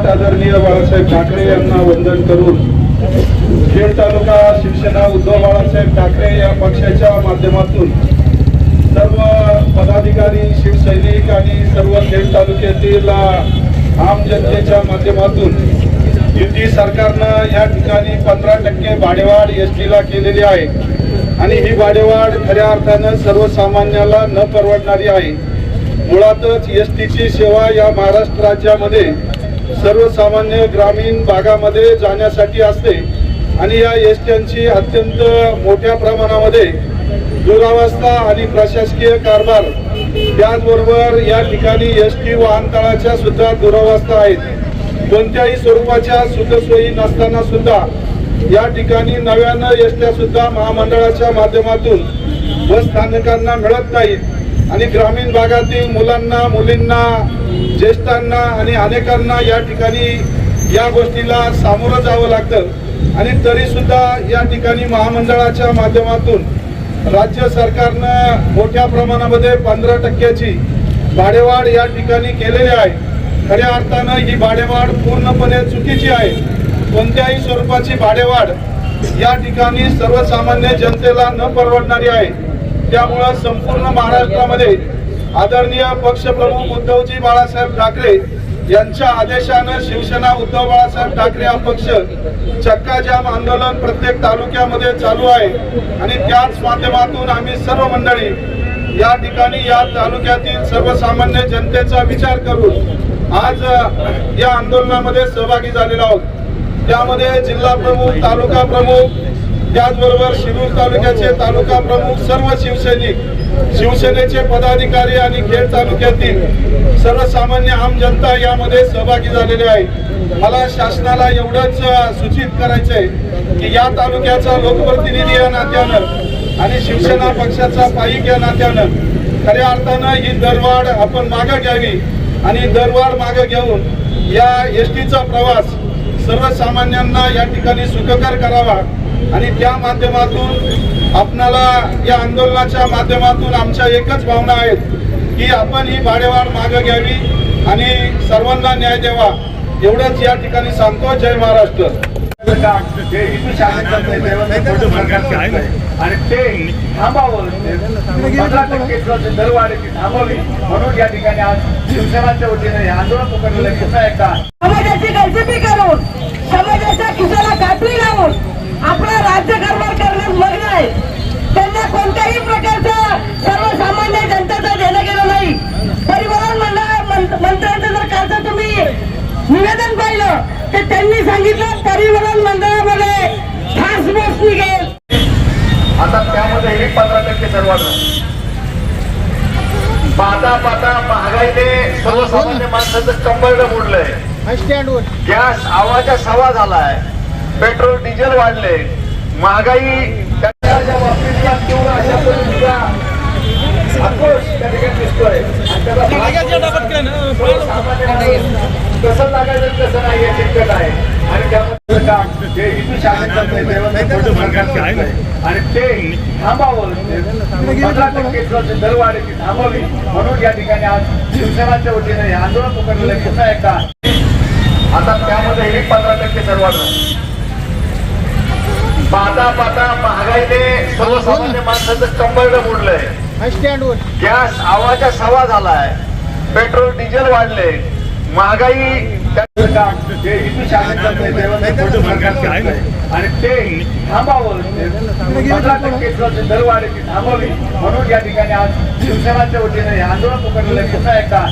सर्वात आदरणीय बाळासाहेब ठाकरे यांना वंदन करून खेड तालुका शिवसेना उद्धव बाळासाहेब ठाकरे या पक्षाच्या माध्यमातून सर्व पदाधिकारी शिवसैनिक आणि सर्व खेड तालुक्यातील आम जनतेच्या माध्यमातून युती सरकारनं या ठिकाणी पंधरा टक्के भाडेवाढ एस टीला केलेली आहे. आणि ही भाडेवाढ खऱ्या अर्थानं सर्वसामान्याला न परवडणारी आहे. मुळातच एस टीची सेवा या महाराष्ट्र राज्यामध्ये सर्वसामान्य ग्रामीण भागामध्ये जाण्यासाठी असते. आणि या एसट्यांची अत्यंत मोठ्या प्रमाणामध्ये दुरावस्था आणि प्रशासकीय कारभार त्याचबरोबर या ठिकाणी एस टी वाहनतळाच्या सुद्धा दुरावस्था आहेत. कोणत्याही स्वरूपाच्या सुखसोयी नसताना सुद्धा या ठिकाणी नव्यानं एसट्या सुद्धा महामंडळाच्या माध्यमातून बस स्थानकांना मिळत नाहीत. आणि ग्रामीण भागातील मुलांना मुलींना ज्येष्ठांना आणि अनेकांना या ठिकाणी या गोष्टीला सामोरं जावं लागतं. आणि तरीसुद्धा या ठिकाणी महामंडळाच्या माध्यमातून राज्य सरकारनं मोठ्या प्रमाणामध्ये पंधरा टक्क्याची भाडेवाढ या ठिकाणी केलेली आहे. खऱ्या अर्थानं ही भाडेवाढ पूर्णपणे चुकीची आहे. कोणत्याही स्वरूपाची भाडेवाढ या ठिकाणी सर्वसामान्य जनतेला न परवडणारी आहे. त्यामुळं संपूर्ण महाराष्ट्रामध्ये आदरणीय पक्षप्रमुख उद्धवजी बाळासाहेब ठाकरे यांच्या आदेशानं शिवसेना उद्धव बाळासाहेब ठाकरे हा पक्ष चक्काजाम आंदोलन प्रत्येक तालुक्यामध्ये चालू आहे. आणि त्याच माध्यमातून आम्ही सर्व मंडळी या ठिकाणी या तालुक्यातील सर्वसामान्य जनतेचा विचार करून आज या आंदोलनामध्ये सहभागी झालेलो आहोत. त्यामध्ये जिल्हा प्रमुख तालुका प्रमुख त्याचबरोबर शिरूर तालुक्याचे तालुका प्रमुख सर्व शिवसैनिक शिवसेनेचे पदाधिकारी आणि खेड तालुक्यातील सर्वसामान्य आम जनता यामध्ये सहभागी झालेले आहे. मला शासनाला एवढंच सूचित सूचित करायचंय की या तालुक्याचा लोकप्रतिनिधी या नात्यानं आणि शिवसेना पक्षाचा पाईक या नात्यानं खऱ्या अर्थानं ही दरवाढ आपण मागं घ्यावी आणि दरवाढ मागं घेऊन या एस टीचा प्रवास सर्वसामान्यांना या ठिकाणी सुखकर करावा. आणि त्या माध्यमातून आपणाला या आंदोलनाच्या माध्यमातून आमच्या एकच भावना आहेत की आपण ही भाडेवाढ मागं घ्यावी आणि सर्वांना न्याय द्यावा. एवढंच या ठिकाणी सांगतो. जय महाराष्ट्र. हे. आणि ते थांबावं. ते पंधरा टक्के जे दरवाढ आहे ती थांबावी. म्हणून या ठिकाणी आज शिवसेनाच्या वतीने हे आंदोलन पुकारलेलं. पुन्हा एकदा. समाजाची गलती करून समाजाच्या खिशाला कात्री लावून आपला राज्यकारभार करण्यास मग्न आहे. त्यांना कोणत्याही प्रकारचं सर्वसामान्य जनतेचं देणं गेलं नाही. परिवहन मंडळ मंत्र्यांचं जर कालचं तुम्ही निवेदन पाहिलं तर त्यांनी सांगितलं परिवहन मंडळामध्ये फास्ट बस निघेल. आता त्यामध्ये ही पंधरा टक्के दरवाढ पाहता पाहता महागाईने सर्वसामान्य माणसाचं कंबरडं मोडलंय. गॅस आवाजा सवा झालाय. पेट्रोल डिझेल वाढले. महागाई त्याच्या बाबतीतला तीव्र अशा पद्धतीचा आक्रोश त्या ठिकाणी दिसतोय. आणि कसं लागायचं कसं नाही आहे. त्यामध्ये काम हिंदू ते थांबावं पंधरा टक्के जे दरवाढ आहे ती थांबावी म्हणून या ठिकाणी आज शिवसेनाच्या वतीने हे आंदोलन पुकारलेलं आहे. पुन्हा एकदा. आता त्यामध्ये ही पंधरा टक्के दरवाढ पाहता पाहता महागाईने सर्वसामान्य माणसाचं कंबरडं मोडलंय गॅस आवाजा सवा झालाय पेट्रोल डिझेल वाढले महागाई हे. आणि ते थांबावं पंधरा टक्के दरवाढ थांबावी म्हणून या ठिकाणी आज शिवसेनाच्या वतीने हे आंदोलन पुकारलेलं आहे. पुन्हा एकदा